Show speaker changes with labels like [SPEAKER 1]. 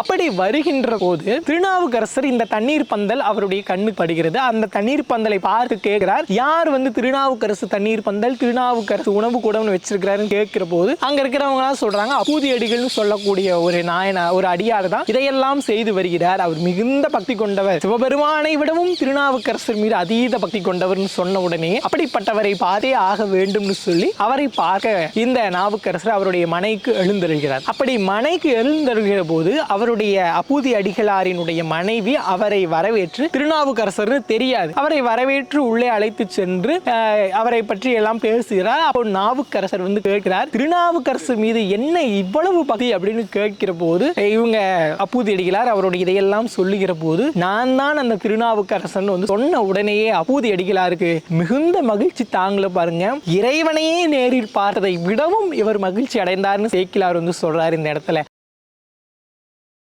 [SPEAKER 1] அப்படி வருகின்ற போது திருநாவுக்கரசர் இந்த தண்ணீர் பந்தல் அவருடைய கண்ணு படுகிறது. அந்த தண்ணீர் பந்தலை பார்த்து கேட்கிறார் யார் வந்து திருநாவுக்கரசு தண்ணீர் பந்தல் திருநாவுக்கரசு உணவு கூடம்னு வச்சிருக்கிறாருன்னு கேட்கிற போது அங்க இருக்கிறவங்க எல்லாம் சொல்றாங்க அப்பூதி அடிகள்னு சொல்லக்கூடிய ஒரு நாயனா ஒரு அடியார் தான் இதையெல்லாம் செய்து வருகிறார். அவர் மிகுந்த பக்தி கொண்டவர். சிவபெருமானை விடவும் திருநாவுக்கரசர் மீது அதீத பக்தி கொண்டவர்னு சொன்ன உடனே அப்படிப்பட்டவரை பார்த்தே ஆக வேண்டும்னு சொல்லி அவரை பார்க்க இந்த நாவுக்கரசர் அவருடைய மனைக்கு எழுந்தருகிறார் அப்படி மனைக்கு எழுந்தருகிற போது அவருடைய அப்பூதி அடிகளாரினுடைய மனைவி அவரை வரவேற்று திருநாவுக்கரசர்னு தெரியாது. அவரை வரவேற்று உள்ளே அழைத்து சென்று அவரை பற்றி எல்லாம் பேசுகிறார். அப்போ நாவுக்கரசர் வந்து கேட்கிறார் திருநாவுக்கரசர் மீது என்ன இவ்வளவு பக்தி? அப்படின்னு கேட்கிற போது இவங்க அப்பூதி அடிகளார் அவருடைய இதையெல்லாம் சொல்லுகிற போது நான் தான் அந்த திருநாவுக்கரசன் வந்து சொன்ன உடனேயே அப்பூதி அடிகளாருக்கு மிகுந்த மகிழ்ச்சி தாங்கள பாருங்க. இறைவனையே நேரில் பார்த்ததை விடவும் இவர் மகிழ்ச்சி அடைந்தார்னு சேக்கிலார் வந்து சொல்றாரு இந்த இடத்துல.